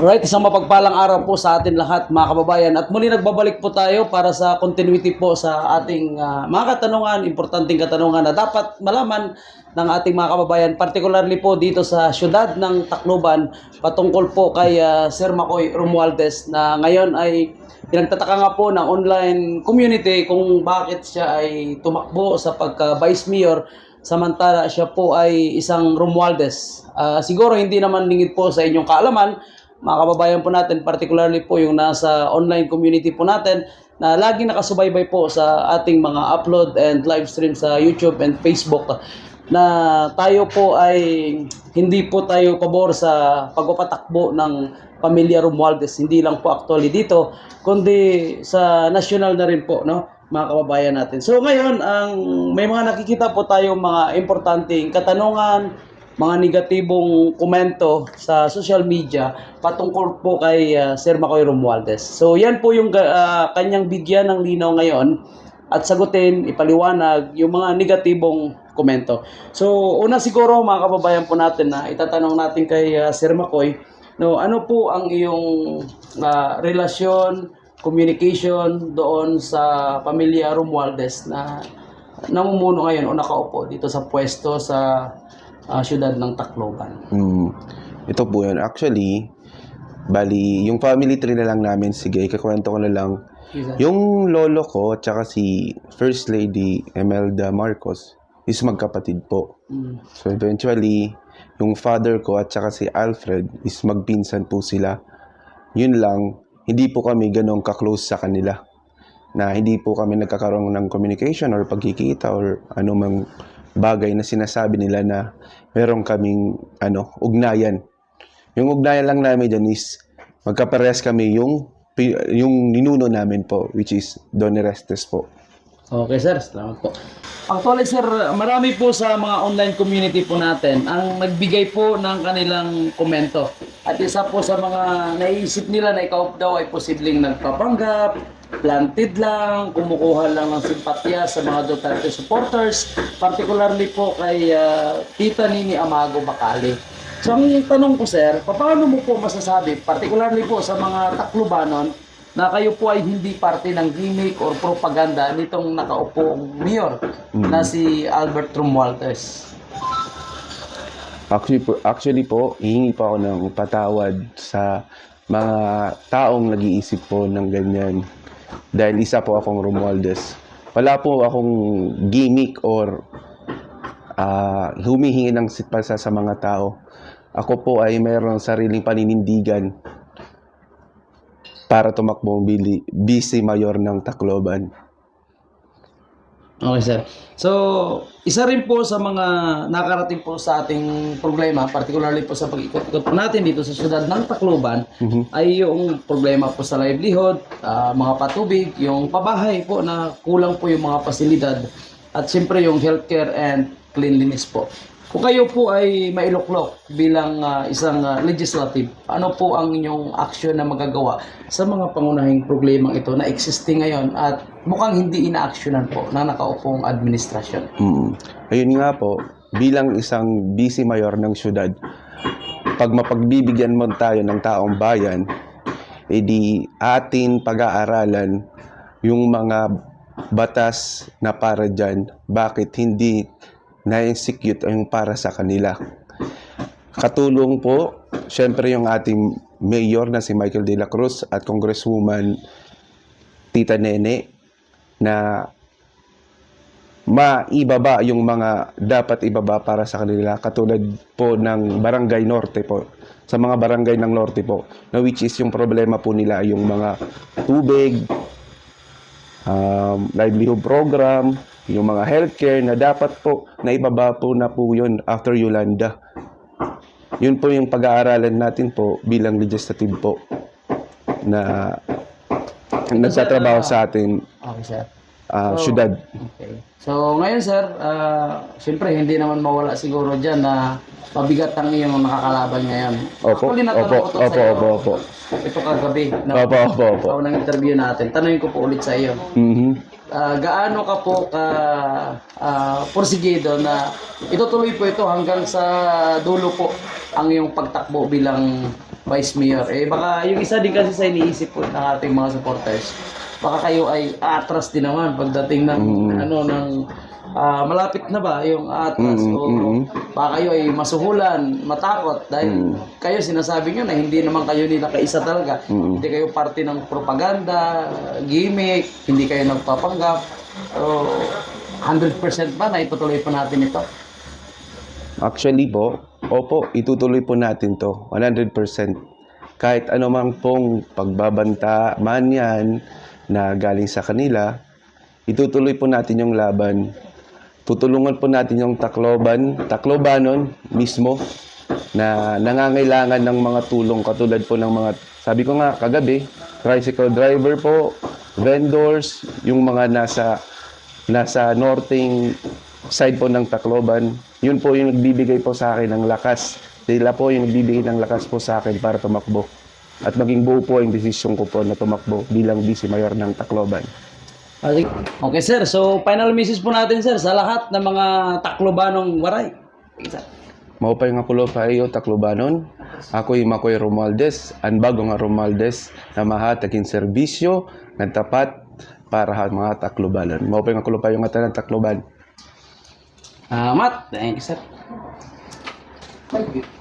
Alright, isang mapagpalang araw po sa atin lahat mga kababayan. At muli nagbabalik po tayo para sa continuity po sa ating ah, mga katanungan, importanteng katanungan na dapat malaman ng ating mga kababayan, particularly po dito sa syudad ng Tacloban patungkol po kay ah, Sir Macoy Romualdez na ngayon ay pinagtataka nga po ng online community kung bakit siya ay tumakbo sa pagka-vice mayor samantala siya po ay isang Romualdez. Ah, siguro hindi naman lingid po sa inyong kaalaman mga kababayan po natin, particularly po yung nasa online community po natin na lagi nakasubaybay po sa ating mga upload and live stream sa YouTube and Facebook na tayo po ay hindi po tayo pabor sa pagpapatakbo ng pamilya Romualdez, hindi lang po actually dito, kundi sa national na rin po, no? Mga kababayan natin. So ngayon, ang may mga nakikita po tayo mga importanteng katanungan, mga negatibong komento sa social media patungkol po kay uh, Sir Macoy Romualdez. So yan po yung uh, kanyang bigyan ng linaw ngayon at sagutin, ipaliwanag yung mga negatibong komento. So una siguro mga kababayan po natin na itatanong natin kay uh, Sir Macoy, no, ano po ang iyong uh, relasyon, communication doon sa pamilya Romualdez na namumuno ngayon o nakaupo dito sa pwesto sa ah, syudad ng Tacloban. Hmm. Ito po yun. Actually, bali, yung family tree na lang namin, sige, ikakwento ko na lang. Yung lolo ko at saka si First Lady Emelda Marcos is magkapatid po. Mm. So eventually, yung father ko at saka si Alfred is magpinsan po sila. Yun lang, hindi po kami ganong ka-close sa kanila. Na hindi po kami nagkakaroon ng communication or pagkikita or anumang bagay na sinasabi nila na meron kaming ano, ugnayan. Yung ugnayan lang namin dyan is magkaparehas kami yung yung ninuno namin po which is Don Restes po. Okay sir, salamat po. Actually sir, marami po sa mga online community po natin ang nagbigay po ng kanilang komento. At isa po sa mga naiisip nila na ikaw daw ay posibleng nagpapanggap, planted lang, kumukuha lang ng simpatya sa mga Duterte supporters, particularly po kay ah, Tita Nini Amago Bacali. So ang tanong ko sir, paano mo po masasabi, particularly po sa mga Taclobanon, na kayo po ay hindi parte ng gimmick or propaganda nitong nakaupong mayor na si Albert Romualdez. Actually po, actually po, hihingi pa ako ng patawad sa mga taong nag-iisip po ng ganyan. Dahil isa po akong Romualdez. Wala po akong gimmick or ah, humihingi ng sitpasa sa mga tao. Ako po ay mayroong sariling paninindigan para tumakbo ang bili, vice mayor ng Tacloban. Okay, sir. So, isa rin po sa mga nakarating po sa ating problema, particularly po sa pag-ikot-ikot po natin dito sa syudad ng Tacloban, ay yung problema po sa livelihood, ah, mga patubig, yung pabahay po na kulang po yung mga pasilidad, at siyempre yung healthcare and cleanliness po. Kung kayo po ay mailuklok bilang ah, isang ah, legislative, ano po ang inyong aksyon na magagawa sa mga pangunahing problemang ito na existing ngayon at mukhang hindi ina-actionan po na nakaupong administrasyon? Mm. Ayun nga po, bilang isang vice mayor ng syudad, pag mapagbibigyan mo tayo ng taong bayan, edi atin pag-aaralan yung mga batas na para dyan, bakit hindi na-execute yung para sa kanila. Katulong po, syempre yung ating mayor na si Michael De La Cruz at Congresswoman Tita Nene na maibaba yung mga dapat ibaba para sa kanila katulad po ng Barangay Norte po sa mga barangay ng Norte po na which is yung problema po nila yung mga tubig um, livelihood program yung mga healthcare na dapat po na ibaba po na po yun after Yolanda yun po yung pag-aaralan natin po bilang legislative po na nagtatrabaho sa atin Okay, sir. ah, syudad. Okay. So, ngayon, sir, ah, siyempre, hindi naman mawala siguro dyan na mabigat ang iyong nakakalaban ngayon. Opo, Actually, opo, ko to opo, opo, opo. Ito kagabi. Na, Opo, opo, opo. Sa unang interview natin. Tanungin ko po ulit sa iyo. Mhm. Ah, gaano ka po ka ah, porsigido na itutuloy po ito hanggang sa dulo po ang iyong pagtakbo bilang Vice Mayor. Eh baka yung isa din kasi sa iniisip po ng ating mga supporters. Baka kayo ay atras din naman pagdating ng ano ng ah, malapit na ba yung atras Mm, o mm, mm. baka kayo ay masuhulan, matakot dahil kayo sinasabi nyo na hindi naman kayo nila kaisa talaga. Mm. Hindi kayo parte ng propaganda, gimmick, hindi kayo nagpapanggap. So, 100% ba na itutuloy pa natin ito? Actually po, opo, itutuloy po natin to 100%. Kahit anumang pong pagbabanta man yan na galing sa kanila, itutuloy po natin yung laban. Tutulungan po natin yung Tacloban, Taclobanon mismo na nangangailangan ng mga tulong katulad po ng mga, sabi ko nga kagabi, tricycle driver po, vendors, yung mga nasa nasa northing side po ng Tacloban, yun po yung nagbibigay po sa akin ng lakas. Sila po yung nagbibigay ng lakas po sa akin para tumakbo. At maging buo po yung desisyon ko po na tumakbo bilang vice mayor ng Tacloban. Okay. sir, so final message po natin sir sa lahat ng mga Taclobanong waray. Isa. Maupay nga kulo pa iyo Taclobanon. Ako'y Makoy Romualdez, ang bago nga Romualdez na mahatagin serbisyo na tapat para sa mga Taclobanon. Maupay nga kulo pa yung nga tanan Tacloban. Ah, Matt, thank you sir. Thank you.